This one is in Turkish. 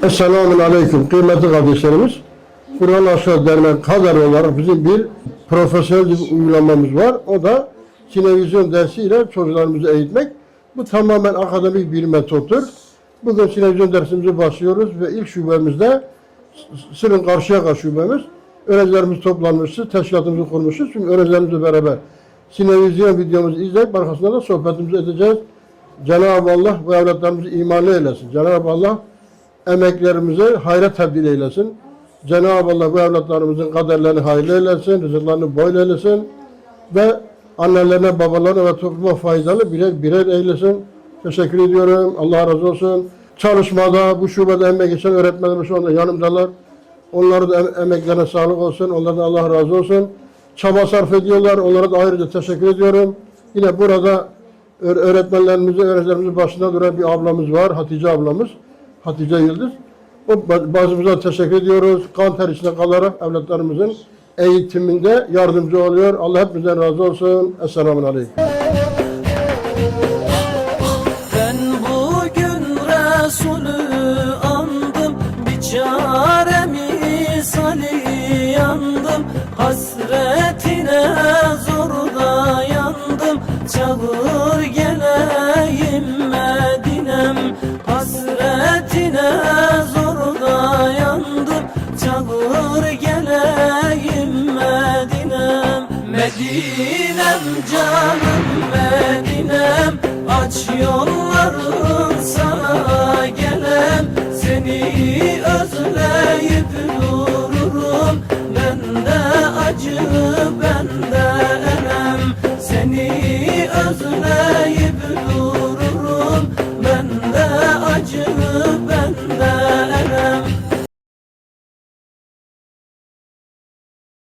Esselamun Aleyküm kıymetli kardeşlerimiz. Kur'an Aşağı Dernek kadar olarak bizim bir profesyonel bir uygulamamız var. O da sinevizyon dersiyle çocuklarımızı eğitmek. Bu tamamen akademik bir metottur. Bugün sinevizyon dersimize başlıyoruz ve ilk şubemizde Sırın Karşıyaka şubemiz. Öğrencilerimiz toplanmışız, teşkilatımızı kurmuşuz. Şimdi öğrencilerimizle beraber sinevizyon videomuzu izleyip arkasında da sohbetimizi edeceğiz. Cenab-ı Allah bu evlatlarımızı imanlı eylesin. Cenab-ı Allah emeklerimizi hayra tebdil eylesin. Cenab-ı Allah bu evlatlarımızın kaderlerini hayırlı eylesin, rızıklarını bol eylesin ve annelerine, babalarına ve topluma faydalı birer birer eylesin. Teşekkür ediyorum. Allah razı olsun. Çalışmada, bu şubede emek geçen öğretmenlerimiz şu anda yanımdalar. Onların da em- emeklerine sağlık olsun. Onlardan Allah razı olsun. Çaba sarf ediyorlar. Onlara da ayrıca teşekkür ediyorum. Yine burada öğ- öğretmenlerimizin, öğrencilerimizin başında duran bir ablamız var. Hatice ablamız. Hatice Yıldız. O ba- bazımıza teşekkür ediyoruz. Kan ter içinde kalarak evlatlarımızın eğitiminde yardımcı oluyor. Allah hepimizden razı olsun. Esselamun Aleyküm. Ben bugün Resulü andım Biçare misali Medinem canım Medinem Aç yolların sana gelem. Seni özleyip dururum. Ben Bende acı bende elem Seni özleyip